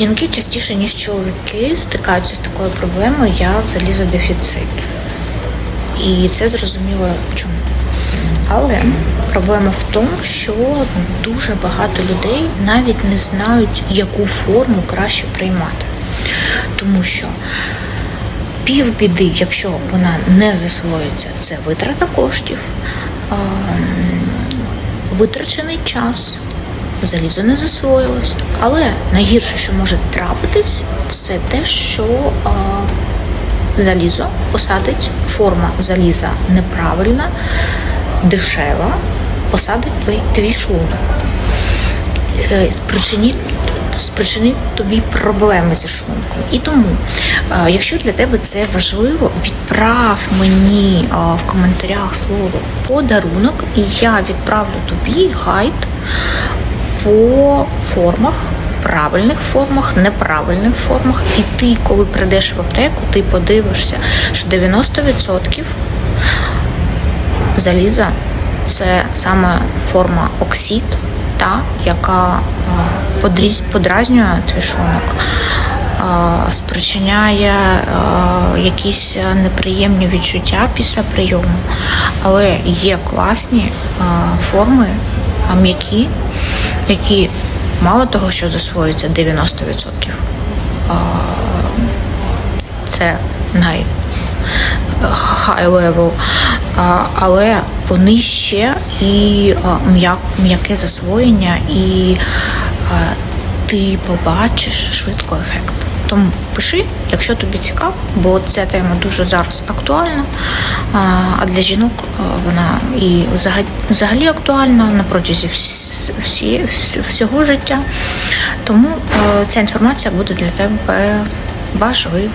Жінки частіше, ніж чоловіки, стикаються з такою проблемою, як залізодефіцит. І це зрозуміло чому. Але проблема в тому, що дуже багато людей навіть не знають, яку форму краще приймати. Тому що півбіди, якщо вона не засвоюється, це витрата коштів, витрачений час, залізо не засвоїлось. Але найгірше, що може трапитись, це те, що а, залізо посадить, форма заліза неправильна, дешева, посадить твій, твій шлунок. Е, Спричинить, спричинить тобі проблеми зі шлунком. І тому, якщо для тебе це важливо, відправ мені в коментарях слово подарунок, і я відправлю тобі гайд по формах. Правильних формах, неправильних формах, і ти, коли прийдеш в аптеку, ти подивишся, що 90% заліза це саме форма оксид, та, яка е, подразнює твій шлунок, е, спричиняє е, якісь неприємні відчуття після прийому. Але є класні форми, м'які, які мало того, що засвоюються 90%. е, Це най high level, але вони ще і м'як- м'яке засвоєння, і ти побачиш швидко ефект. Тому пиши, якщо тобі цікаво, бо ця тема дуже зараз актуальна. А для жінок вона і взагалі, взагалі актуальна на протязі всі, всього життя. Тому е, ця інформація буде для тебе важливою.